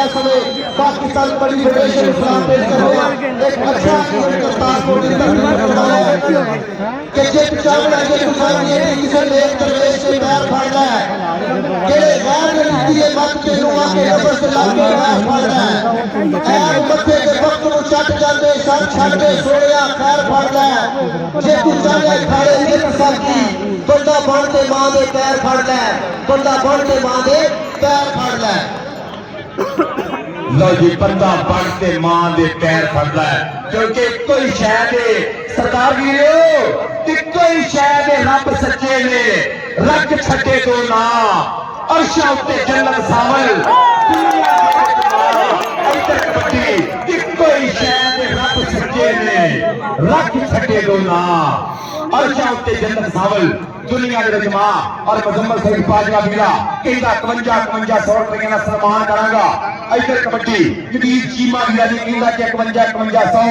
دیا سمے پاکستان بڑی فیڈریشن اسلام پیش کر اچھا رہے ہیں ایک اچھا کرتارپور کی طرف بنایا ہے؟ کہ جب چاہنا کہ تمہارا یہ کسی نیک درویش سے پیار پھاڑنا ہے۔ کہ غیر نزدیے مت کے نوا کے نفر سے لاکھ کے پیار پھاڑنا ہے۔ اے امتے کے وقت نو چٹ جاندے سر چھڑ دے سویا خیر پھاڑنا ہے۔ جے تو چاہے کھڑے ایک ساتھی بندہ بن کے ماں دے پیر پھاڑنا ہے۔ بندہ بن کے ماں دے پیر پھاڑنا ہے۔ لو جی بندہ بڑھ کے ماں دے پیر پھڑتا ہے کیونکہ کوئی شے بھی لے ہو کہ کوئی شے ہے رب سچے نے رکھ چھٹے تو نا عرشہ اٹھے جنب ساول رکھ سکے دو نا عرشہ اتے جنت ساول دنیا دے وچ ماں اور مزمل سید پاجوا میرا کیندا کمنجا 51 سو روپے دا سرمان کراں گا۔ ادھر کبڈی جدید چیما میرا دی یعنی کیندا کہ 51 51 سو۔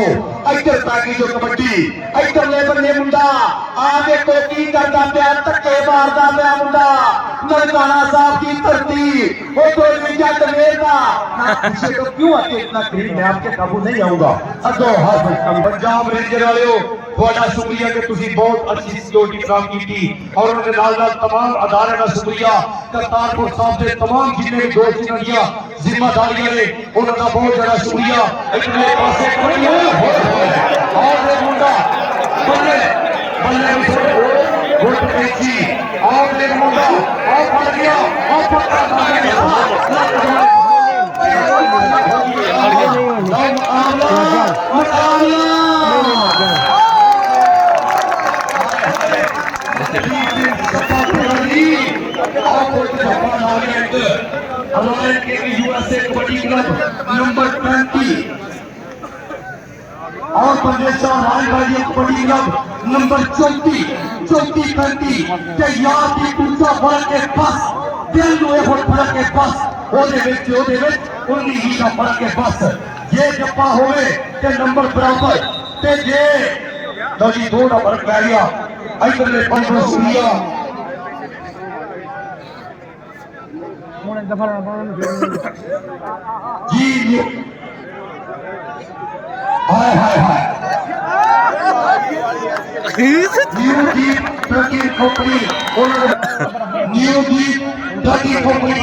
ادھر تاکی جو کبڈی ادھر لیبر نے مندہ آ کو کی کردا تک تکے باردہ پیا مندہ نرکانا صاحب کی ترتی وہ کوئی جٹ میرا اسے تو شکریہ اور پردیشہ رائے بھائی ایک بڑی لب نمبر چوتی چوتی کھنٹی کہ یہاں کی پوچھا بڑھا کے پاس دل دوئے ہوت بڑھا کے پاس او دے ویچ او دے ویچ انہی ہی کا بڑھا کے پاس یہ جب پا ہوئے کہ نمبر برابر تے یہ دوڑا بڑھا گیا আইকনের কন্ট্রোল সুবিধা হায় হায় হায় নিয়োজিত প্রতি কোম্পানি নিয়োজিত প্রতি কোম্পানি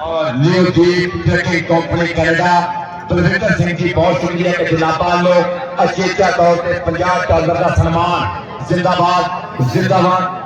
اور نیو جی Turkey company Canada. Balwinder Singh ji بہت شکریہ کہ جنابان لوگ اچھے طور پر پنجاب کا زردہ سلمان زندہ باد زندہ باد۔